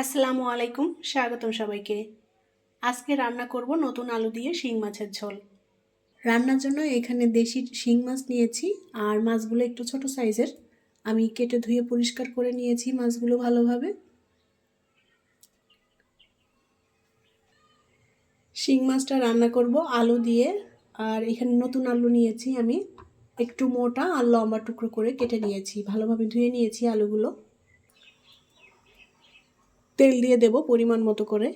আসসালামু আলাইকুম, স্বাগতম সবাইকে। আজকে রান্না করব নতুন আলু দিয়ে শিং মাছের ঝোল। রান্নার জন্য এখানে দেশি শিং মাছ নিয়েছি, আর মাছগুলো একটু ছোট সাইজের। আমি কেটে ধুয়ে পরিষ্কার করে নিয়েছি মাছগুলো ভালোভাবে। শিং মাছটা রান্না করব আলু দিয়ে, আর এখানে নতুন আলু নিয়েছি আমি। একটু মোটা আর লম্বা টুকরো করে কেটে নিয়েছি, ভালোভাবে ধুয়ে নিয়েছি আলুগুলো। তেল দিয়ে দেব পরিমাণ মতো করে।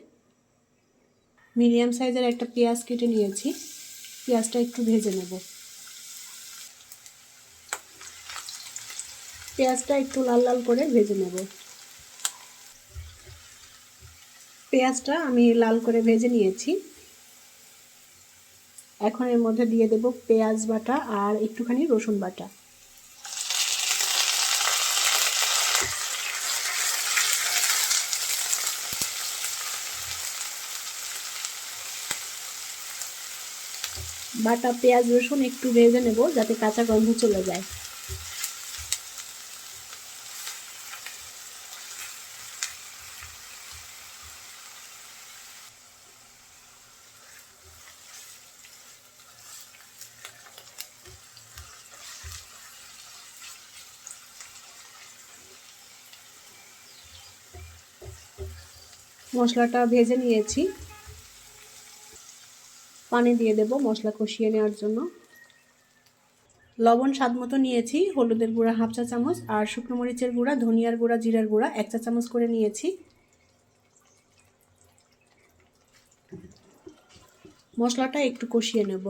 মিডিয়াম সাইজের একটা পেঁয়াজ কেটে নিয়েছি। পেঁয়াজটা একটু ভেজে নেব। পেঁয়াজটা একটু লাল লাল করে ভেজে নেব। পেঁয়াজটা আমি লাল করে ভেজে নিয়েছি। এখন এর মধ্যে দিয়ে দেব পেঁয়াজ বাটা আর একটুখানি রসুন বাটা। বাটা পেঁয়াজ রসুন একটু ভেজে নেব যাতে কাঁচা গন্ধ চলে যায়। মশলাটা ভেজে নিয়েছি। পানি দিয়ে দেব, মশলা কষিয়ে নেওয়ার জন্য। লবণ স্বাদ মতো নিয়েছি, হলুদের গুঁড়া হাফ চা চামচ আর শুকনো মরিচের গুঁড়া, ধনিয়ার গুঁড়া, জিরার গুঁড়া এক চা চামচ করে নিয়েছি। মশলাটা একটু কষিয়ে নেব।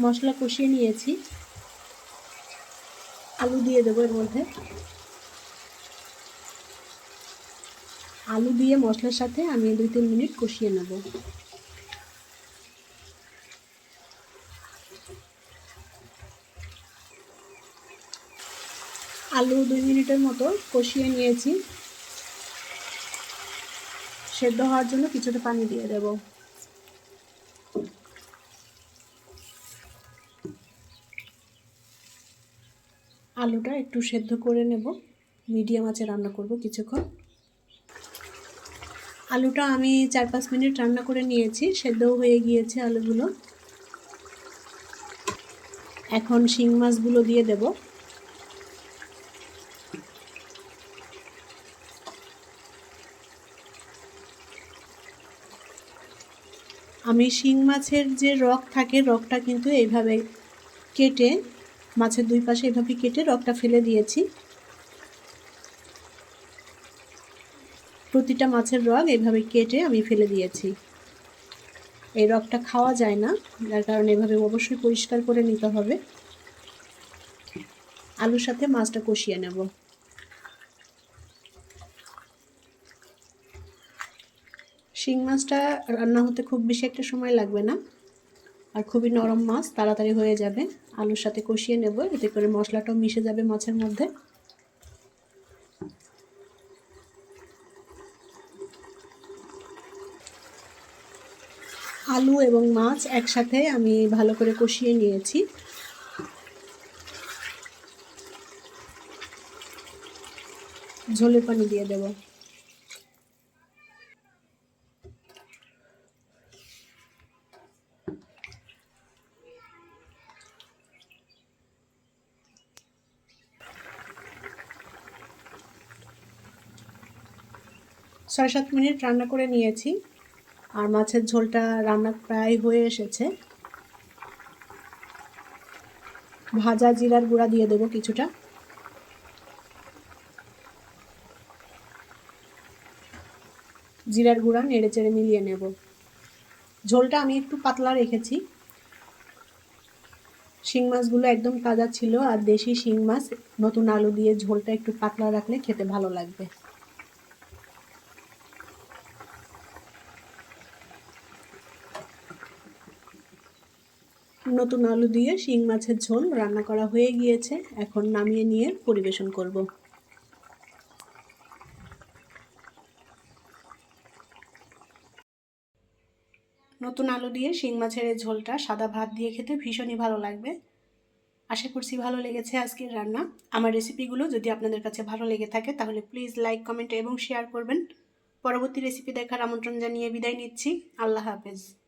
মশলা কষিয়ে নিয়েছি। আলু দিয়ে দেবো এর মধ্যে। আলু দিয়ে মশলার সাথে আমি দুই তিন মিনিট কষিয়ে নেব। আলু দুই মিনিটের মতো কষিয়ে নিয়েছি। সেদ্ধ হওয়ার জন্য কিছুটা পানি দিয়ে দেবো। আলুটা একটু সেদ্ধ করে নেব। মিডিয়াম আঁচে রান্না করব কিছুক্ষণ। আলুটা আমি চার পাঁচ মিনিট রান্না করে নিয়েছি, সেদ্ধও হয়ে গিয়েছে আলুগুলো। এখন শিং মাছগুলো দিয়ে দেব। আমি শিং মাছের যে রক থাকে, রকটা কিন্তু এইভাবে কেটে মাছের দুই পাশে এভাবে কেটে রকটা ফেলে দিয়েছি। প্রতিটা মাছের রগ এভাবে কেটে আমি ফেলে দিয়েছি। এই রগটা খাওয়া যায় না, যার কারণে এভাবে অবশ্যই পরিষ্কার করে নিতে হবে। আলুর সাথে মাছটা কষিয়ে নেব। শিং মাছটা রান্না হতে খুব বেশি একটা সময় লাগবে না। আর খুবই নরম মাছ, তাড়াতাড়ি হয়ে যাবে। আলুর সাথে কষিয়ে নেব, এতে করে মশলাটাও মিশে যাবে মাছের মধ্যে। আলু এবং মাছ একসাথে আমি ভালো করে কষিয়ে নিয়েছি। ঝোলের পানি দিয়ে দেবো। ছয় সাত মিনিট রান্না করে নিয়েছি। আর মাছের ঝোলটা রান্না প্রায় হয়ে এসেছে। ভাজা জিরার গুঁড়া দিয়ে দেবো কিছুটা। জিরার গুঁড়া নেড়ে চেড়ে মিলিয়ে নেব। ঝোলটা আমি একটু পাতলা রেখেছি। শিং মাছগুলো একদম তাজা ছিল, আর দেশি শিং মাছ নতুন আলু দিয়ে ঝোলটা একটু পাতলা রাখলে খেতে ভালো লাগবে। নতুন আলু দিয়ে শিং মাছের ঝোল রান্না করা হয়ে গিয়েছে। এখন নামিয়ে নিয়ে পরিবেশন করব। নতুন আলু দিয়ে শিং মাছের ঝোলটা সাদা ভাত দিয়ে খেতে ভীষণই ভালো লাগবে। আশা করছি ভালো লেগেছে আজকের রান্না। আমার রেসিপিগুলো যদি আপনাদের কাছে ভালো লেগে থাকে, তাহলে প্লিজ লাইক, কমেন্ট এবং শেয়ার করবেন। পরবর্তী রেসিপি দেখার আমন্ত্রণ জানিয়ে বিদায় নিচ্ছি। আল্লাহ হাফেজ।